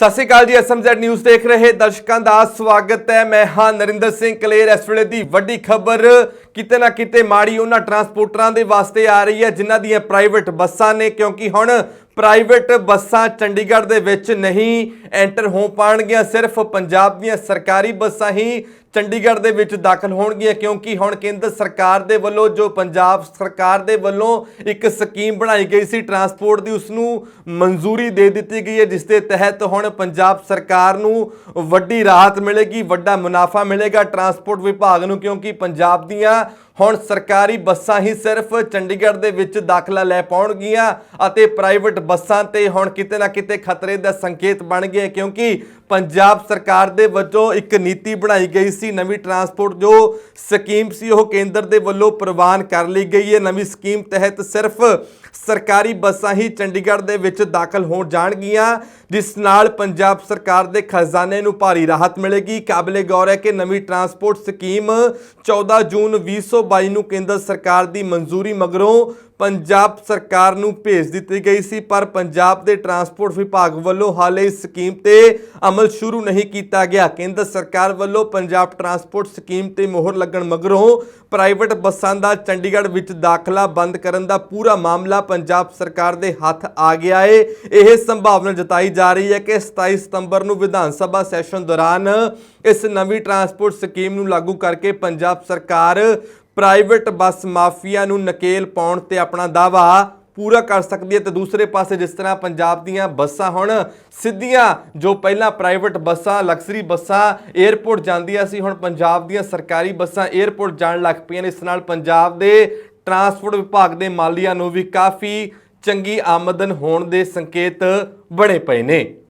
ਸਤਿ ਸ਼੍ਰੀ ਅਕਾਲ ਜੀ SMZ news ਦੇਖ ਰਹੇ ਦਰਸ਼ਕਾਂ ਦਾ ਸਵਾਗਤ ਹੈ। ਮੈਂ ਹਾਂ ਨਰਿੰਦਰ ਸਿੰਘ ਕਲੇਰ। ਇਸ ਵੇਲੇ ਦੀ ਵੱਡੀ ਖਬਰ ਕਿਤੇ ਨਾ ਕਿਤੇ ਮਾੜੀ ਉਹਨਾਂ ਟਰਾਂਸਪੋਰਟਰਾਂ ਦੇ ਵਾਸਤੇ ਆ ਰਹੀ ਹੈ, ਜਿਨ੍ਹਾਂ ਦੀਆਂ ਪ੍ਰਾਈਵੇਟ ਬੱਸਾਂ ਨੇ, ਕਿਉਂਕਿ ਹੁਣ ਪ੍ਰਾਈਵੇਟ ਬੱਸਾਂ ਚੰਡੀਗੜ੍ਹ ਦੇ ਵਿੱਚ ਨਹੀਂ ਐਂਟਰ ਹੋ ਪਾਣਗੀਆਂ, ਸਿਰਫ ਪੰਜਾਬ ਦੀਆਂ ਸਰਕਾਰੀ ਬੱਸਾਂ ਹੀ ਚੰਡੀਗੜ੍ਹ ਦੇ ਵਿੱਚ ਦਾਖਲ ਹੋਣਗੀਆਂ, ਕਿਉਂਕਿ ਹੁਣ ਕੇਂਦਰ ਸਰਕਾਰ ਦੇ ਵੱਲੋਂ, ਜੋ ਪੰਜਾਬ ਸਰਕਾਰ ਦੇ ਵੱਲੋਂ ਇੱਕ ਸਕੀਮ ਬਣਾਈ ਗਈ ਸੀ, ਟਰਾਂਸਪੋਰਟ ਦੀ ਉਸ ਨੂੰ ਮਨਜ਼ੂਰੀ ਦੇ ਦਿੱਤੀ ਗਈ ਹੈ, ਜਿਸ ਦੇ ਤਹਿਤ ਹੁਣ ਪੰਜਾਬ ਸਰਕਾਰ ਨੂੰ ਵੱਡੀ ਰਾਹਤ ਮਿਲੇਗੀ, ਵੱਡਾ ਮੁਨਾਫਾ ਮਿਲੇਗਾ ਟਰਾਂਸਪੋਰਟ ਵਿਭਾਗ ਨੂੰ, ਕਿਉਂਕਿ ਪੰਜਾਬ ਦੀਆਂ ਹੁਣ ਸਰਕਾਰੀ ਬੱਸਾਂ ਹੀ ਸਿਰਫ ਚੰਡੀਗੜ੍ਹ ਦੇ ਵਿੱਚ ਦਾਖਲਾ ਲੈ ਪਾਉਣਗੀਆਂ ਅਤੇ ਪ੍ਰਾਈਵੇਟ ਬੱਸਾਂ ਤੇ ਹੁਣ ਕਿਤੇ ਨਾ ਕਿਤੇ ਖਤਰੇ ਦਾ ਸੰਕੇਤ ਬਣ ਗਿਆ। ਕਿਉਂਕਿ ਪੰਜਾਬ ਸਰਕਾਰ ਦੇ ਵੱਲੋਂ ਇੱਕ ਨੀਤੀ ਬਣਾਈ ਗਈ ਸੀ, ਨਵੀਂ ਟਰਾਂਸਪੋਰਟ ਜੋ ਸਕੀਮ ਸੀ, ਉਹ ਕੇਂਦਰ ਦੇ ਵੱਲੋਂ ਪ੍ਰਵਾਨ ਕਰ ਲਈ ਗਈ ਹੈ। ਨਵੀਂ ਸਕੀਮ ਤਹਿਤ ਸਿਰਫ ਸਰਕਾਰੀ ਬੱਸਾਂ ਹੀ ਚੰਡੀਗੜ੍ਹ ਦੇ ਵਿੱਚ ਦਾਖਲ ਹੋਣ ਜਾਣਗੀਆਂ, ਜਿਸ ਨਾਲ ਪੰਜਾਬ ਸਰਕਾਰ ਦੇ ਖਜ਼ਾਨੇ ਨੂੰ ਭਾਰੀ ਰਾਹਤ ਮਿਲੇਗੀ। ਕਾਬਲੇ ਗੌਰ ਹੈ ਕਿ ਨਵੀਂ ਟਰਾਂਸਪੋਰਟ ਸਕੀਮ 14 ਜੂਨ 2022 ਨੂੰ ਕੇਂਦਰ ਸਰਕਾਰ ਦੀ ਮਨਜ਼ੂਰੀ ਮਗਰੋਂ ਪੰਜਾਬ ਸਰਕਾਰ ਨੂੰ ਭੇਜ ਦਿੱਤੀ ਗਈ ਸੀ, ਪਰ ਪੰਜਾਬ ਦੇ ਟਰਾਂਸਪੋਰਟ ਵਿਭਾਗ ਵੱਲੋਂ ਹਾਲੇ ਇਸ ਸਕੀਮ ਤੇ ਅਮਲ ਸ਼ੁਰੂ ਨਹੀਂ ਕੀਤਾ ਗਿਆ। ਕੇਂਦਰ ਸਰਕਾਰ ਵੱਲੋਂ ਪੰਜਾਬ ਟਰਾਂਸਪੋਰਟ ਸਕੀਮ ਤੇ ਮੋਹਰ ਲੱਗਣ ਮਗਰੋਂ ਪ੍ਰਾਈਵੇਟ ਬੱਸਾਂ ਦਾ ਚੰਡੀਗੜ੍ਹ ਵਿੱਚ ਦਾਖਲਾ ਬੰਦ ਕਰਨ ਦਾ ਪੂਰਾ ਮਾਮਲਾ ਪੰਜਾਬ ਸਰਕਾਰ ਦੇ ਹੱਥ ਆ ਗਿਆ ਏ। ਇਹ ਸੰਭਾਵਨਾ ਜਤਾਈ ਜਾ ਰਹੀ ਹੈ ਕਿ 27 ਸਤੰਬਰ ਨੂੰ ਵਿਧਾਨ ਸਭਾ ਸੈਸ਼ਨ ਦੌਰਾਨ ਇਸ ਨਵੀਂ ਟਰਾਂਸਪੋਰਟ ਸਕੀਮ ਨੂੰ ਲਾਗੂ ਕਰਕੇ ਪੰਜਾਬ ਸਰਕਾਰ ਪ੍ਰਾਈਵੇਟ ਬੱਸ ਮਾਫੀਆ ਨੂੰ ਨਕੇਲ ਪਾਉਣ ਤੇ ਆਪਣਾ ਦਾਵਾ ਪੂਰਾ ਕਰ ਸਕਦੀ ਹੈ। ਤੇ ਦੂਸਰੇ ਪਾਸੇ ਜਿਸ ਤਰ੍ਹਾਂ ਪੰਜਾਬ ਦੀਆਂ ਬੱਸਾਂ ਹੁਣ ਸਿੱਧੀਆਂ, ਜੋ ਪਹਿਲਾਂ ਪ੍ਰਾਈਵੇਟ ਬੱਸਾਂ, ਲਗਜ਼ਰੀ ਬੱਸਾਂ 에ਅਰਪੋਰਟ ਜਾਂਦੀਆਂ ਸੀ, ਹੁਣ ਪੰਜਾਬ ਦੀਆਂ ਸਰਕਾਰੀ ਬੱਸਾਂ 에ਅਰਪੋਰਟ ਜਾਣ ਲੱਗ ਪਈਆਂ ਨੇ। ਇਸ ਨਾਲ ਪੰਜਾਬ ਦੇ ਟਰਾਂਸਪੋਰਟ ਵਿਭਾਗ ਦੇ ਮਾਲੀਆਂ ਨੂੰ ਵੀ ਕਾਫੀ ਚੰਗੀ ਆਮਦਨ ਹੋਣ ਦੇ ਸੰਕੇਤ ਬਣੇ ਪਏ ਨੇ।